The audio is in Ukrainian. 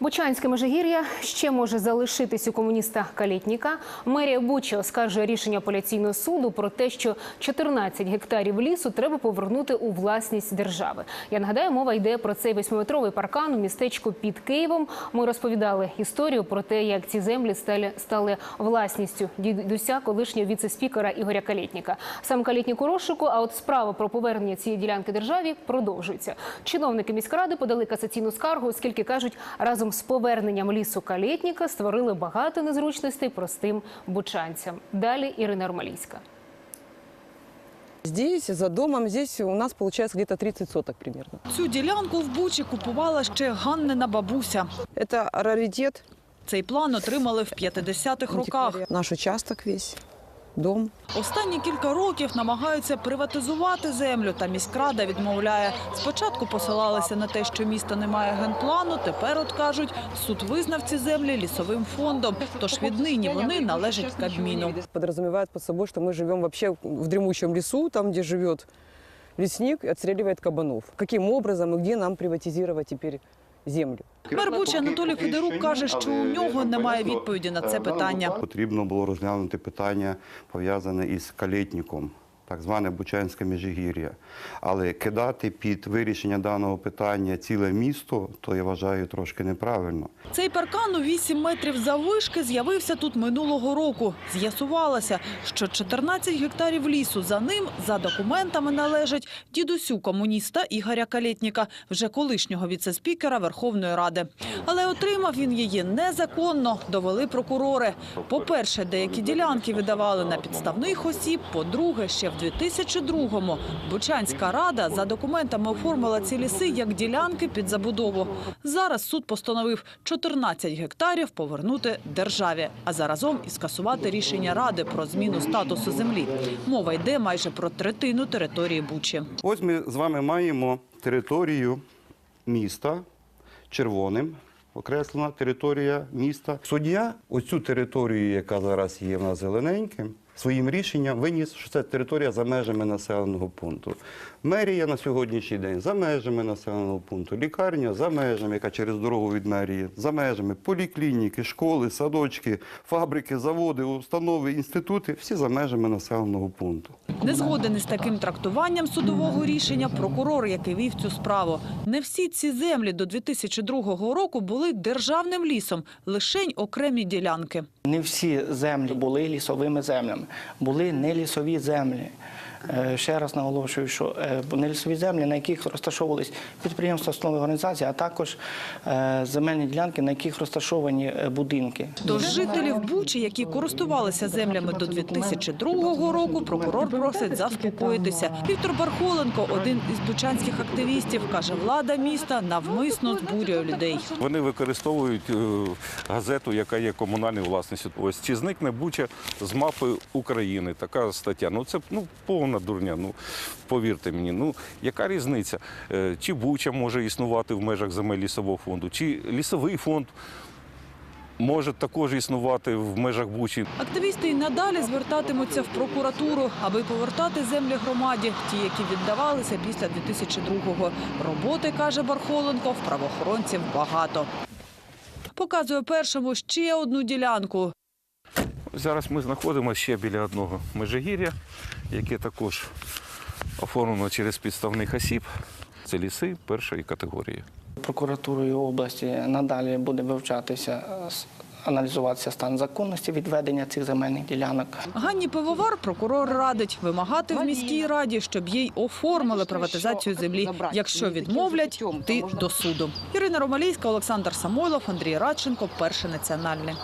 Бучанське межигір'я ще може залишитись у комуніста Калітніка. Мерія Бучі оскаржує рішення апеляційного суду про те, що 14 гектарів лісу треба повернути у власність держави. Я нагадаю, мова йде про цей восьмиметровий паркан у містечку під Києвом. Ми розповідали історію про те, як ці землі стали, стали власністю дідуся колишнього віце-спікера Ігоря Калітніка. Сам Калітнік у розшуку, а от справа про повернення цієї ділянки державі продовжується. Чиновники міськради подали касаційну скаргу, оскільки кажуть, разом з поверненням лісу Калєтніка створили багато незручностей простим бучанцям. Далі Ірина Армалійська. Здесь, за домом, здесь у нас получается где-то 30 соток примерно. Цю ділянку в Бучі купувала ще Ганнина бабуся. Это раритет. Цей план отримали в 50-х роках. Наш участок весь, дом. Останні кілька років намагаються приватизувати землю, та міськрада відмовляє. Спочатку посилалися на те, що місто не має генплану. Тепер от кажуть, суд визнав ці землі лісовим фондом. Тож віднині вони належать Кабміну. Подразумевает под собой, что мы живем вообще в дремучем лесу, там, где живет лесник и отстреливает кабанов. Каким образом и где нам приватизировать теперь землю? Мер Бучі Анатолій Федорук каже, що у нього немає відповіді на це питання. Потрібно було розглянути питання пов'язане із калітником, так зване Бучанське Межигір'я. Але кидати під вирішення даного питання ціле місто, то я вважаю трошки неправильно. Цей паркан у 8 метрів заввишки з'явився тут минулого року. З'ясувалося, що 14 гектарів лісу за ним за документами належать дідусю комуніста Ігоря Калєтніка, вже колишнього віцеспікера Верховної Ради. Але отримав він її незаконно, довели прокурори. По-перше, деякі ділянки видавали на підставних осіб. По-друге, ще в 2002-му Бучанська рада за документами оформила ці ліси як ділянки під забудову. Зараз суд постановив 14 гектарів повернути державі, а заразом і скасувати рішення ради про зміну статусу землі. Мова йде майже про третину території Бучі. Ось ми з вами маємо територію міста червоним. Окреслена територія міста. Суддя оцю територію, яка зараз є в нас зелененьким, своїм рішенням виніс, що це територія за межами населеного пункту. Мерія на сьогоднішній день за межами населеного пункту, лікарня за межами, яка через дорогу від мерії, за межами, поліклініки, школи, садочки, фабрики, заводи, установи, інститути всі за межами населеного пункту. Не згоден із таким трактуванням судового рішення прокурор, який вів цю справу. Не всі ці землі до 2002 року були державним лісом, лишень окремі ділянки. Не всі землі були лісовими землями, були не лісові землі. Е, Ще раз наголошую, що е, не лісові землі, на яких розташовувались підприємства, установи організації, а також е, земельні ділянки, на яких розташовані будинки. Тож жителів Бучі, які користувалися землями до 2002 року, прокурор просить заспокоїтися. Віктор Бархоленко, один із бучанських активістів, каже, влада міста навмисно збурює людей. Вони використовують газету, яка є комунальною власністю. Ось чи зникне Буча з мапи України. Така стаття. Ну це ну повна дурня. Ну повірте мені. Ну яка різниця? Е, Чи Буча може існувати в межах земель лісового фонду, чи лісовий фонд. Може також існувати в межах Бучі. Активісти й надалі звертатимуться в прокуратуру, аби повертати землі громаді, ті, які віддавалися після 2002-го. Роботи, каже Бархоленко, в правоохоронців багато. Показує першому ще одну ділянку. Зараз ми знаходимося ще біля одного межигір'я, яке також оформлено через підставних осіб. Це ліси першої категорії. Прокуратурою області надалі буде вивчатися, е, аналізуватися стан законності відведення цих земельних ділянок. Ганні Пивовар прокурор радить вимагати в міській раді, щоб їй оформили приватизацію землі. Якщо відмовлять, йти до суду. Ірина Ромалійська, Олександр Самойлов, Андрій Радченко, Перше національне.